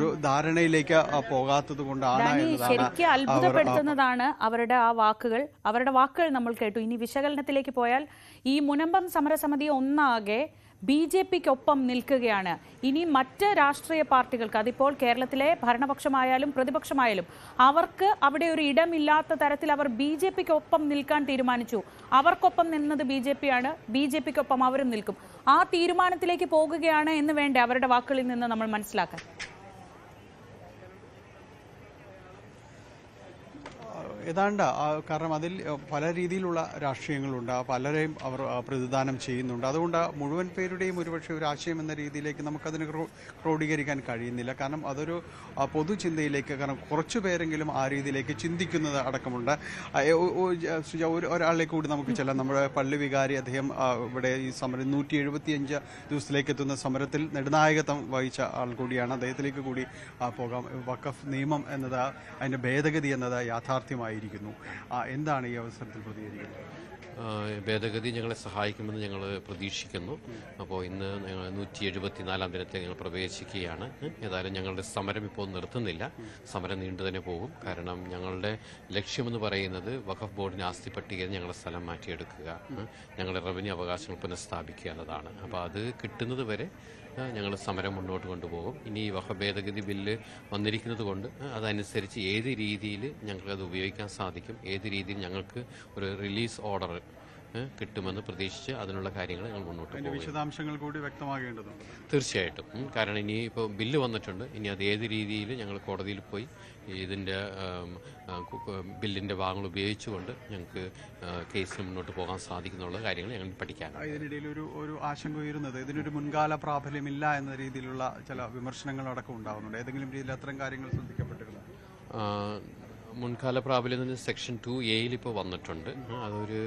ഒരു ധാരണയിലേക്ക് പോകാത്തത് കൊണ്ടാണ് ശരിക്കും അത്ഭുതപ്പെടുത്തുന്നതാണ് അവരുടെ ആ വാക്കുകൾ. അവരുടെ വാക്കുകൾ നമ്മൾ കേട്ടു. ഇനി വിശകലനത്തിലേക്ക് പോയാൽ ഈ മുനമ്പം സമരസമിതി ഒന്നാകെ ബി ജെ പിക്കൊപ്പം നിൽക്കുകയാണ്. ഇനി മറ്റ് രാഷ്ട്രീയ പാർട്ടികൾക്ക് അതിപ്പോൾ കേരളത്തിലെ ഭരണപക്ഷമായാലും പ്രതിപക്ഷമായാലും അവർക്ക് അവിടെ ഒരു ഇടമില്ലാത്ത തരത്തിൽ അവർ ബി ജെ പിക്കൊപ്പം നിൽക്കാൻ തീരുമാനിച്ചു. അവർക്കൊപ്പം നിന്നത് ബി ജെ പി ആണ് ബി ജെ പിക്കൊപ്പം അവരും നിൽക്കും. ആ തീരുമാനത്തിലേക്ക് പോകുകയാണ് എന്ന് വേണ്ടേ അവരുടെ വാക്കുകളിൽ നിന്ന് നമ്മൾ മനസ്സിലാക്കാൻ? ഏതാണ്ട് കാരണം അതിൽ പല രീതിയിലുള്ള രാഷ്ട്രീയങ്ങളുണ്ട്. പലരെയും അവർ പ്രതിദാനം ചെയ്യുന്നുണ്ട്. അതുകൊണ്ട് മുഴുവൻ പേരുടെയും ഒരുപക്ഷെ ഒരു ആശയം എന്ന രീതിയിലേക്ക് നമുക്കതിന് ക്രോ- ക്രോഡീകരിക്കാൻ കഴിയുന്നില്ല. കാരണം അതൊരു പൊതുചിന്തയിലേക്ക് കാരണം കുറച്ചു പേരെങ്കിലും ആ രീതിയിലേക്ക് ചിന്തിക്കുന്നത് അടക്കമുണ്ട്. ആ, ഏ, ഒ- ഒ- ജ- സുജ, ഒരു ഒരാളിലേക്ക് കൂടി നമുക്ക് ചെല്ലാം. നമ്മുടെ പള്ളി വികാരി അദ്ദേഹം ഇവിടെ ഈ സമരം നൂറ്റി എഴുപത്തിയഞ്ച് ദിവസത്തിലേക്ക് എത്തുന്ന സമരത്തിൽ നെടുനായകത്വം വഹിച്ച ആൾ കൂടിയാണ്. അദ്ദേഹത്തിലേക്ക് കൂടി പോകാം. വഖഫ് നിയമം എന്നത് അതിന്റെ ഭേദഗതി എന്നത് യാഥാർത്ഥ്യമായിരിക്കുന്നു ആ, എന്താണ് ഈ അവസരത്തിൽ പ്രതികരിക്കുന്നത്? ഭേദഗതി ഞങ്ങളെ സഹായിക്കുമെന്ന് ഞങ്ങൾ പ്രതീക്ഷിക്കുന്നു. അപ്പോൾ ഇന്ന് ഞങ്ങൾ നൂറ്റി എഴുപത്തിനാലാം ദിനത്തെ ഞങ്ങൾ പ്രവേശിക്കുകയാണ്. ഏതായാലും ഞങ്ങളുടെ സമരം ഇപ്പോൾ നിർത്തുന്നില്ല. സമരം നീണ്ടു തന്നെ പോകും. കാരണം ഞങ്ങളുടെ ലക്ഷ്യമെന്ന് പറയുന്നത് വഖഫ് ബോർഡിന് ആസ്തി പട്ടികയിൽ ഞങ്ങളുടെ സ്ഥലം മാറ്റിയെടുക്കുക. ഞങ്ങളുടെ റവന്യൂ അവകാശങ്ങൾ പുനഃസ്ഥാപിക്കുക എന്നതാണ്. അപ്പോൾ അത് കിട്ടുന്നത് വരെ ഞങ്ങൾ സമരം മുന്നോട്ട് കൊണ്ടുപോകും. ഇനി ഈ വഖഫ് ഭേദഗതി ബില്ല് വന്നിരിക്കുന്നത് കൊണ്ട് അതനുസരിച്ച് ഏത് രീതിയിൽ ഞങ്ങൾക്ക് അത് ഉപയോഗിക്കാൻ സാധിക്കും ഏത് രീതിയിൽ ഞങ്ങൾക്ക് ഒരു റിലീസ് ഓർഡർ കിട്ടുമെന്ന് പ്രതീക്ഷിച്ച് അതിനുള്ള കാര്യങ്ങൾ ഞങ്ങൾ മുന്നോട്ട് പോകും വിശദാംശങ്ങൾ കൂടി വ്യക്തമാകേണ്ടതുണ്ട്. തീർച്ചയായിട്ടും. കാരണം ഇനി ഇപ്പോൾ ബില്ല് വന്നിട്ടുണ്ട്. ഇനി അത് ഏത് രീതിയിൽ ഞങ്ങൾ കോടതിയിൽ പോയി ഇതിന്റെ ബില്ലിന്റെ ഭാഗങ്ങൾ ഉപയോഗിച്ചുകൊണ്ട് ഞങ്ങൾക്ക് കേസ് കേസിൽ മുന്നോട്ട് പോകാൻ സാധിക്കുന്നുള്ള കാര്യങ്ങൾ ഞങ്ങൾ പഠിക്കാൻ ഇതിനിടയിൽ ഒരു ഒരു ആശങ്ക ഉയരുന്നത് ഇതിനൊരു മുൻകാല പ്രാബല്യമില്ല എന്ന രീതിയിലുള്ള ചില വിമർശനങ്ങൾ അടക്കം ഉണ്ടാകുന്നുണ്ട് ഏതെങ്കിലും രീതിയിൽ അത്തരം കാര്യങ്ങൾ ശ്രദ്ധിക്കപ്പെട്ടിരുന്നു? മുൻകാല പ്രാബല്യം തന്നെ സെക്ഷൻ ടു എയിൽ ഇപ്പോൾ വന്നിട്ടുണ്ട്. അതൊരു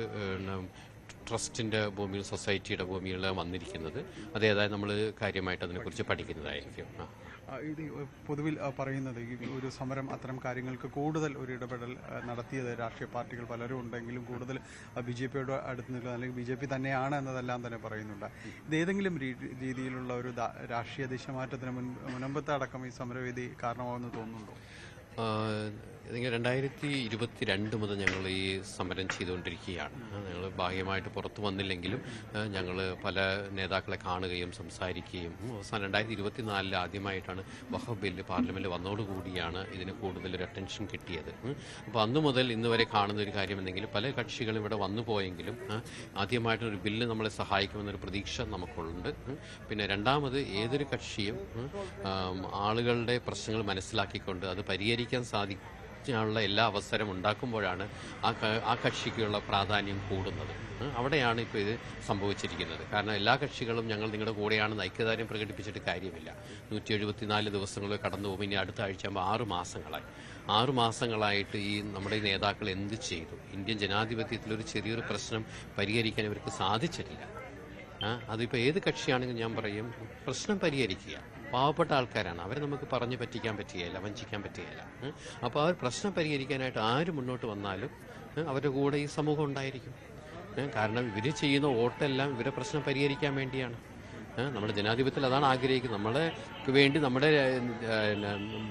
ട്രസ്റ്റിന്റെ ഭൂമിയിൽ സൊസൈറ്റിയുടെ ഭൂമിയിലാണ് വന്നിരിക്കുന്നത്. അത് ഏതായാലും നമ്മൾ കാര്യമായിട്ട് അതിനെക്കുറിച്ച് പഠിക്കുന്നതായിരിക്കും. ഇത് പൊതുവിൽ പറയുന്നത് ഈ ഒരു സമരം അത്തരം കാര്യങ്ങൾക്ക് കൂടുതൽ ഒരു ഇടപെടൽ നടത്തിയത് രാഷ്ട്രീയ പാർട്ടികൾ പലരും ഉണ്ടെങ്കിലും കൂടുതൽ ബി ജെ പിയുടെ അടുത്ത് നിൽക്കുന്നത് അല്ലെങ്കിൽ ബി ജെ പി തന്നെയാണ് എന്നതെല്ലാം തന്നെ പറയുന്നുണ്ട്. ഇത് ഏതെങ്കിലും രീതിയിലുള്ള ഒരു രാഷ്ട്രീയ ദിശമാറ്റത്തിന് മുൻ മുനമ്പത്തെ അടക്കം ഈ സമരവേദി കാരണമാകുമെന്ന് തോന്നുന്നുണ്ടോ? രണ്ടായിരത്തി ഇരുപത്തി രണ്ട് മുതൽ ഞങ്ങൾ ഈ സമരം ചെയ്തുകൊണ്ടിരിക്കുകയാണ്. ഞങ്ങൾ ഭാഗ്യമായിട്ട് പുറത്തു വന്നില്ലെങ്കിലും ഞങ്ങൾ പല നേതാക്കളെ കാണുകയും സംസാരിക്കുകയും അവസാനം രണ്ടായിരത്തി ഇരുപത്തിനാലിൽ ആദ്യമായിട്ടാണ് വഖഫ് ബില്ല് പാർലമെന്റിൽ വന്നതോടുകൂടിയാണ് ഇതിന് കൂടുതൽ അറ്റൻഷൻ കിട്ടിയത്. അപ്പോൾ അന്നു മുതൽ ഇന്ന് വരെ കാണുന്ന ഒരു എന്തെങ്കിലും പല കക്ഷികളും ഇവിടെ വന്നു പോയെങ്കിലും ആദ്യമായിട്ടൊരു ബില്ല് നമ്മളെ സഹായിക്കുമെന്നൊരു പ്രതീക്ഷ നമുക്കുണ്ട്. പിന്നെ രണ്ടാമത് ഏതൊരു കക്ഷിയും ആളുകളുടെ പ്രശ്നങ്ങൾ മനസ്സിലാക്കിക്കൊണ്ട് അത് പരിഹരിക്കാൻ സാധിക്കും ാനുള്ള എല്ലാ അവസരം ഉണ്ടാക്കുമ്പോഴാണ് ആ കക്ഷിക്കുള്ള പ്രാധാന്യം കൂടുന്നത്. അവിടെയാണ് ഇപ്പോൾ ഇത് സംഭവിച്ചിരിക്കുന്നത്. കാരണം എല്ലാ കക്ഷികളും ഞങ്ങൾ നിങ്ങളുടെ കൂടെയാണെന്ന് ഐക്യദാര്യം പ്രകടിപ്പിച്ചിട്ട് കാര്യമില്ല. നൂറ്റി എഴുപത്തിനാല് ദിവസങ്ങൾ കടന്നു പോകും ഇനി അടുത്ത ആഴ്ച ആകുമ്പോൾ ആറ് മാസങ്ങളായി. ആറ് മാസങ്ങളായിട്ട് ഈ നമ്മുടെ നേതാക്കൾ എന്ത് ചെയ്തു? ഇന്ത്യൻ ജനാധിപത്യത്തിൽ ഒരു ചെറിയൊരു പ്രശ്നം പരിഹരിക്കാൻ ഇവർക്ക് സാധിച്ചിട്ടില്ല. അതിപ്പോൾ ഏത് കക്ഷിയാണെങ്കിലും ഞാൻ പറയും പ്രശ്നം പരിഹരിക്കുക. പാവപ്പെട്ട ആൾക്കാരാണ്. അവരെ നമുക്ക് പറഞ്ഞു പറ്റിക്കാൻ പറ്റുകയില്ല വഞ്ചിക്കാൻ പറ്റുകയില്ല. അപ്പോൾ ആ പ്രശ്നം പരിഹരിക്കാനായിട്ട് ആര് മുന്നോട്ട് വന്നാലും അവരുടെ കൂടെ ഈ സമൂഹം ഉണ്ടായിരിക്കും. കാരണം ഇവർ ചെയ്യുന്ന വോട്ടെല്ലാം ഇവരെ പ്രശ്നം പരിഹരിക്കാൻ വേണ്ടിയാണ്. നമ്മുടെ ജനാധിപത്യത്തിൽ അതാണ് ആഗ്രഹിക്കുന്നത്. നമ്മളെ വേണ്ടി നമ്മുടെ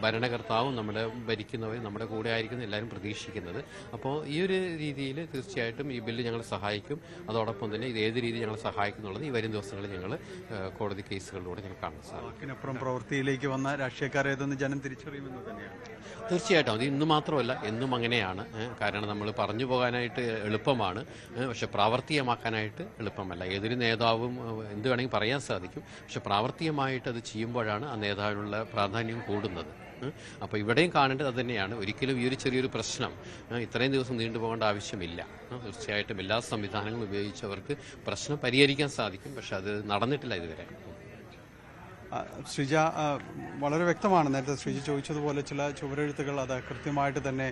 ഭരണകർത്താവും നമ്മുടെ ഭരിക്കുന്നവരും നമ്മുടെ കൂടെ ആയിരിക്കുന്ന എല്ലാവരും പ്രതീക്ഷിക്കുന്നത്. അപ്പോൾ ഈ ഒരു രീതിയിൽ തീർച്ചയായിട്ടും ഈ ബില്ല് ഞങ്ങളെ സഹായിക്കും. അതോടൊപ്പം തന്നെ ഇത് ഏത് രീതി ഞങ്ങളെ സഹായിക്കും എന്നുള്ളത് ഈ വരും ദിവസങ്ങളിൽ ഞങ്ങൾ കോടതി കേസുകളിലൂടെ ഞങ്ങൾ കാണാൻ സാധിക്കും പ്രവൃത്തിയിലേക്ക് വന്ന രാഷ്ട്രീയക്കാരെ ജനം തിരിച്ചറിയുമെന്ന് തന്നെയാണ്. തീർച്ചയായിട്ടും. അത് ഇന്ന് മാത്രമല്ല എന്നും അങ്ങനെയാണ്. കാരണം നമ്മൾ പറഞ്ഞു പോകാനായിട്ട് എളുപ്പമാണ്. പക്ഷേ പ്രാവർത്തികമാക്കാനായിട്ട് എളുപ്പമല്ല. ഏതൊരു നേതാവും എന്ത് വേണമെങ്കിൽ പറയാൻ സാധിക്കും. പക്ഷെ പ്രാവർത്തികമായിട്ട് അത് ചെയ്യുമ്പോഴാണ് ആ നേതാവിനുള്ള പ്രാധാന്യം കൂടുന്നത്. അപ്പോൾ ഇവിടെയും കാണേണ്ടത് അത് തന്നെയാണ്. ഒരിക്കലും ഈ ഒരു ചെറിയൊരു പ്രശ്നം ഇത്രയും ദിവസം നീണ്ടുപോകേണ്ട ആവശ്യമില്ല. തീർച്ചയായിട്ടും എല്ലാ സംവിധാനങ്ങളും ഉപയോഗിച്ചവർക്ക് പ്രശ്നം പരിഹരിക്കാൻ സാധിക്കും. പക്ഷെ അത് നടന്നിട്ടില്ല ഇതുവരെ. ശ്രീജ വളരെ വ്യക്തമാണ് നേരത്തെ ശ്രീജ ചോദിച്ചതുപോലെ ചില ചുവരെഴുത്തുകൾ അത് കൃത്യമായിട്ട് തന്നെ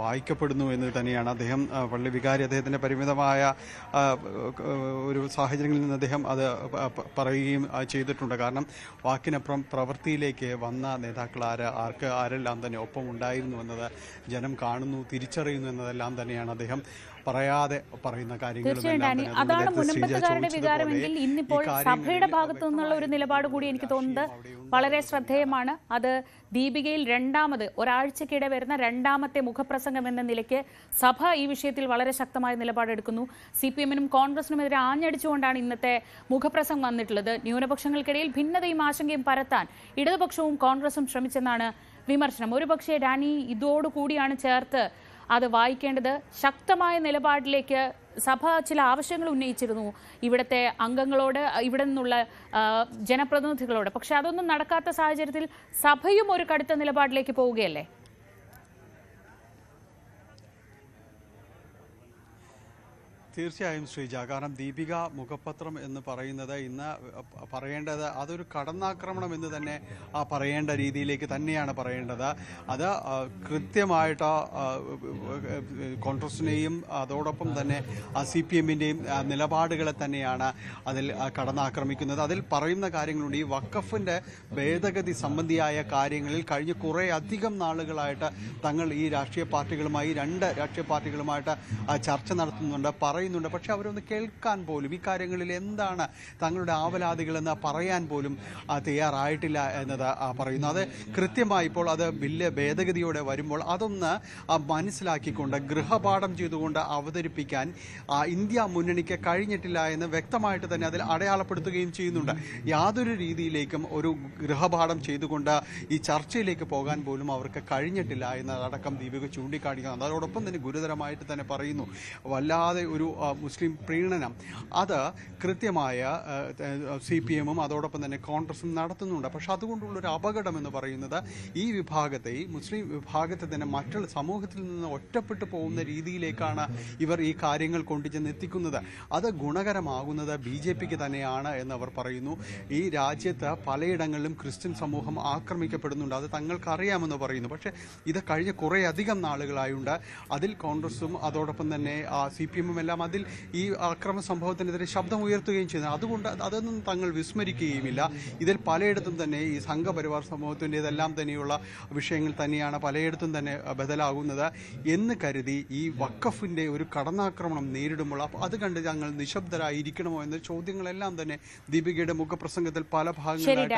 വായിക്കപ്പെടുന്നു എന്ന് തന്നെയാണ്. അദ്ദേഹം പള്ളി വികാരി അദ്ദേഹത്തിന്റെ പരിമിതമായ ഒരു സാഹചര്യങ്ങളിൽ നിന്ന് അദ്ദേഹം അത് പറയുകയും ചെയ്തിട്ടുണ്ട്. കാരണം വാക്കിനപ്പുറം പ്രവൃത്തിയിലേക്ക് വന്ന നേതാക്കൾ ആര് ആർക്ക് ആരെല്ലാം തന്നെ ഒപ്പം ഉണ്ടായിരുന്നു എന്നത് ജനം കാണുന്നു തിരിച്ചറിയുന്നു എന്നതെല്ലാം തന്നെയാണ് അദ്ദേഹം പറയാതെ പറയുന്ന നമ്മൾ അതാണ് മുനമ്പത്തുകാരുടെ വികാരമെങ്കിൽ ഇന്നിപ്പോൾ സഭയുടെ ഭാഗത്തു നിന്നുള്ള ഒരു നിലപാട് കൂടി എനിക്ക് തോന്നുന്നത് വളരെ ശ്രദ്ധേയമാണ്. അത് ദീപികയിൽ രണ്ടാമത് ഒരാഴ്ചക്കിടെ വരുന്ന രണ്ടാമത്തെ മുഖപ്രസംഗം എന്ന നിലയ്ക്ക് സഭ ഈ വിഷയത്തിൽ വളരെ ശക്തമായ നിലപാടെടുക്കുന്നു. സി പി എമ്മിനും കോൺഗ്രസിനുമെതിരെ ആഞ്ഞടിച്ചുകൊണ്ടാണ് ഇന്നത്തെ മുഖപ്രസംഗം വന്നിട്ടുള്ളത്. ന്യൂനപക്ഷങ്ങൾക്കിടയിൽ ഭിന്നതയും ആശങ്കയും പരത്താൻ ഇടതുപക്ഷവും കോൺഗ്രസും ശ്രമിച്ചെന്നാണ് വിമർശനം. ഒരുപക്ഷെ ഡാനി ഇതോടുകൂടിയാണ് ചേർത്ത് അത് വായിക്കേണ്ടത് ശക്തമായ നിലപാടിലേക്ക് സഭ ചില ആവശ്യങ്ങൾ ഉന്നയിച്ചിരുന്നു. ഇവിടുത്തെ അംഗങ്ങളോട് ഇവിടെ നിന്നുള്ള ജനപ്രതിനിധികളോട്. പക്ഷെ അതൊന്നും നടക്കാത്ത സാഹചര്യത്തിൽ സഭയും ഒരു കടുത്ത നിലപാടിലേക്ക് പോവുകയല്ലേ? തീർച്ചയായും ശ്രീജ. കാരണം ദീപിക മുഖപത്രം എന്ന് പറയുന്നത് ഇന്ന് പറയേണ്ടത് അതൊരു കടന്നാക്രമണം എന്ന് തന്നെ ആ, പറയേണ്ട രീതിയിലേക്ക് തന്നെയാണ് പറയേണ്ടത്. അത് കൃത്യമായിട്ട് കോൺഗ്രസിനെയും അതോടൊപ്പം തന്നെ സി പി എമ്മിന്റെയും നിലപാടുകളെ തന്നെയാണ് അതിൽ കടന്നാക്രമിക്കുന്നത്. അതിൽ പറയുന്ന കാര്യങ്ങളുണ്ട്. ഈ വക്കഫിന്റെ ഭേദഗതി സംബന്ധിയായ കാര്യങ്ങളിൽ കഴിഞ്ഞ കുറേ അധികം നാളുകളായിട്ട് തങ്ങൾ ഈ രാഷ്ട്രീയ പാർട്ടികളുമായി രണ്ട് രാഷ്ട്രീയ പാർട്ടികളുമായിട്ട് ചർച്ച നടത്തുന്നുണ്ട്. പറയുന്നുണ്ട്. പക്ഷെ അവരൊന്ന് കേൾക്കാൻ പോലും ഈ കാര്യങ്ങളിൽ എന്താണ് തങ്ങളുടെ ആവലാതികളെന്ന് പറയാൻ പോലും തയ്യാറായിട്ടില്ല എന്നത് പറയുന്നു. അത് കൃത്യമായി ഇപ്പോൾ അത് ബില്ല് ഭേദഗതിയോടെ വരുമ്പോൾ അതൊന്ന് മനസ്സിലാക്കിക്കൊണ്ട് ഗൃഹപാഠം ചെയ്തുകൊണ്ട് അവതരിപ്പിക്കാൻ ഇന്ത്യ മുന്നണിക്ക് കഴിഞ്ഞിട്ടില്ല എന്ന് വ്യക്തമായിട്ട് തന്നെ അതിൽ അടയാളപ്പെടുത്തുകയും ചെയ്യുന്നുണ്ട്. യാതൊരു രീതിയിലേക്കും ഒരു ഗൃഹപാഠം ചെയ്തുകൊണ്ട് ഈ ചർച്ചയിലേക്ക് പോകാൻ പോലും അവർക്ക് കഴിഞ്ഞിട്ടില്ല എന്നതടക്കം ദീപിക ചൂണ്ടിക്കാണിക്കുന്നു അതോടൊപ്പം തന്നെ ഗുരുതരമായിട്ട് തന്നെ പറയുന്നു. വല്ലാതെ ഒരു മുസ്ലിം പ്രീണനം. അത് കൃത്യമായ സി പി എമ്മും അതോടൊപ്പം തന്നെ കോൺഗ്രസും നടത്തുന്നുണ്ട്. പക്ഷെ അതുകൊണ്ടുള്ള ഒരു അപകടം എന്ന് പറയുന്നത് ഈ വിഭാഗത്തെ ഈ മുസ്ലിം വിഭാഗത്തെ തന്നെ മറ്റുള്ള സമൂഹത്തിൽ നിന്ന് ഒറ്റപ്പെട്ടു പോകുന്ന രീതിയിലേക്കാണ് ഇവർ ഈ കാര്യങ്ങൾ കൊണ്ടുചെന്ന് എത്തിക്കുന്നത്. അത് ഗുണകരമാകുന്നത് ബി ജെ പിക്ക് തന്നെയാണ് എന്ന് അവർ പറയുന്നു. ഈ രാജ്യത്ത് പലയിടങ്ങളിലും ക്രിസ്ത്യൻ സമൂഹം ആക്രമിക്കപ്പെടുന്നുണ്ട്. അത് തങ്ങൾക്കറിയാമെന്ന് പറയുന്നു. പക്ഷേ ഇത് കഴിഞ്ഞ കുറേയധികം നാളുകളായുണ്ട്. അതിൽ കോൺഗ്രസും അതോടൊപ്പം തന്നെ സി പി എമ്മും എല്ലാം അതിൽ ഈ അക്രമ സംഭവത്തിനെതിരെ ശബ്ദം ഉയർത്തുകയും ചെയ്യുന്നത് അതുകൊണ്ട് അതൊന്നും തങ്ങൾ വിസ്മരിക്കുകയുമില്ല. ഇതിൽ പലയിടത്തും തന്നെ ഈ സംഘപരിവാർ സമൂഹത്തിന്റെതെല്ലാം തന്നെയുള്ള വിഷയങ്ങൾ തന്നെയാണ് പലയിടത്തും തന്നെ ബദലാകുന്നത് എന്ന് കരുതി ഈ വക്കഫിന്റെ ഒരു കടന്നാക്രമണം നേരിടുമ്പോൾ അപ്പോൾ അത് കണ്ട് ഞങ്ങൾ നിശബ്ദരായിരിക്കണമോ എന്ന ചോദ്യങ്ങളെല്ലാം തന്നെ ദീപികയുടെ മുഖപ്രസംഗത്തിൽ പല ഭാഗങ്ങളിലായിട്ട്